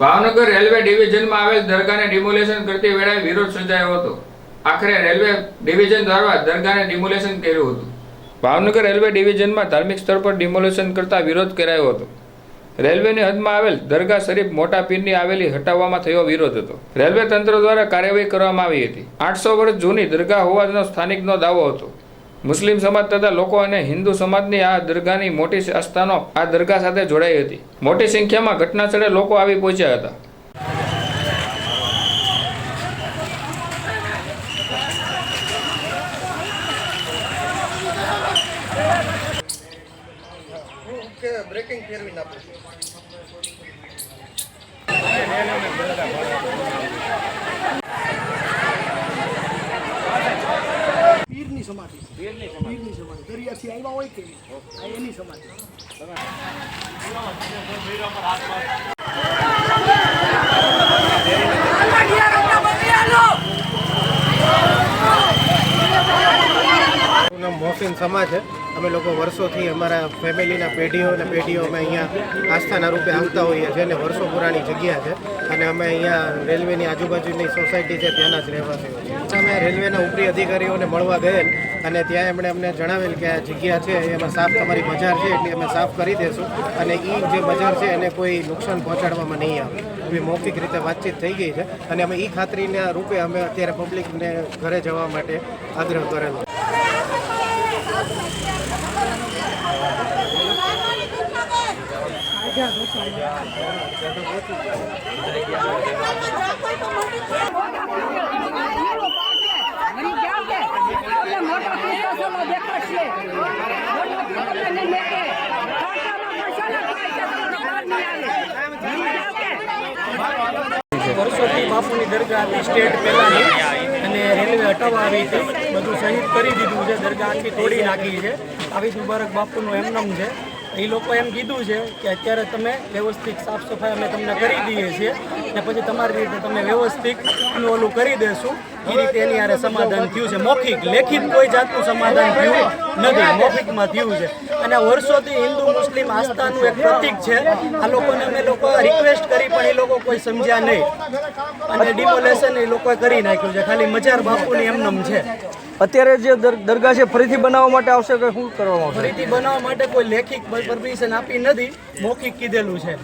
Bhavnagar railway ડિવિઝનમાં આવેલ દરગાહને demolition કરતી વેળાએ વિરોધ સર્જાયો હતો. આખરે રેલવે ડિવિઝન દ્વારા દરગાહને ડિમોલેશન કર્યું હતું. ભાવનગર રેલવે ડિવિઝનમાં ધાર્મિક સ્થળ પર ડિમોલેશન કરતા વિરોધ કરાયો હતો. રેલવેની હદમાં આવેલ દરગાહ શરીફ મોટા પીરની આવેલી હટાવવામાં થયો વિરોધ હતો. રેલવે તંત્ર દ્વારા કાર્યવાહી કરવામાં આવી હતી. આઠસો વર્ષ જૂની દરગાહ હોવાનો સ્થાનિકનો દાવો હતો. મુસ્લિમ સમાજ તથા લોકો અને હિન્દુ સમાજની આ દરગાહની મોટી આસ્થાનો આ દરગાહ સાથે જોડાઈ હતી. મોટી સંખ્યામાં ઘટના સ્થળે લોકો આવી પહોંચ્યા હતા. બ્રેકિંગ ફેરવી નાખું સમાધિ. દરિયાથી આવ્યા હોય કે આ એની સમાધિ. મોહસિન સમા છે. અમે લોકો વર્ષોથી અમારા ફેમિલીના પેઢીઓ અને પેઢીઓ અમે અહીંયા આસ્થાના રૂપે આવતા હોઈએ છીએ અને વર્ષો પુરાણી જગ્યા છે. અને અમે અહીંયા રેલવેની આજુબાજુની સોસાયટી છે, ત્યાંના જ રહેવાસીઓ છીએ અમે રેલવેના ઉપરી અધિકારીઓને મળવા ગયેલ અને ત્યાં એમણે અમને જણાવેલ કે આ જગ્યા છે, એમાં સાફ તમારી બજાર છે એટલે અમે સાફ કરી દેશું અને એ જે બજાર છે એને કોઈ નુકસાન પહોંચાડવામાં નહીં આવે. એવી મૌખિક રીતે વાતચીત થઈ ગઈ છે અને અમે એ ખાતરીના રૂપે અમે અત્યારે પબ્લિકને ઘરે જવા માટે આગ્રહ કરેલો. વર્ષોથી બાપુની દરગાહ હતી સ્ટેટ પહેલાંની અને રેલવે હટાવવા આવી હતી. બધું શહીદ કરી દીધું છે. દરગાહ આખી તોડી નાખી છે. આવી મુબારક બાપુનું એમનમ છે. એ લોકો એમ કીધું છે કે અત્યારે તમે વ્યવસ્થિત સાફ સફાઈ અમે તમને કરી દઈએ છીએ ને પછી તમારી રીતે તમે વ્યવસ્થિત ઓલું કરી દેશું. એ રીતે એની યારે સમાધાન થયું છે. મૌખિક, લેખિત કોઈ જાતનું સમાધાન થયું નથી. મૌખિકમાં થયું છે. અને વર્ષોથી હિન્દુ, મુસ્લિમ આસ્થાનું એક પ્રતિક છે. આ લોકોને અમે લોકો રિક્વેસ્ટ કરી પણ એ લોકો કોઈ સમજ્યા નહીં. અને ડિમોલેશન એ લોકોએ કરી નાખ્યું છે. ખાલી મજાર બાપુની એમનેમ છે. અત્યારે જે દર- દરગાહ છે ફરીથી બનાવવા માટે આવશે કે શું કરવામાં આવશે? ફરીથી બનાવવા માટે કોઈ લેખિત પરમિશન આપી નથી મૌખિક કીધેલું છે.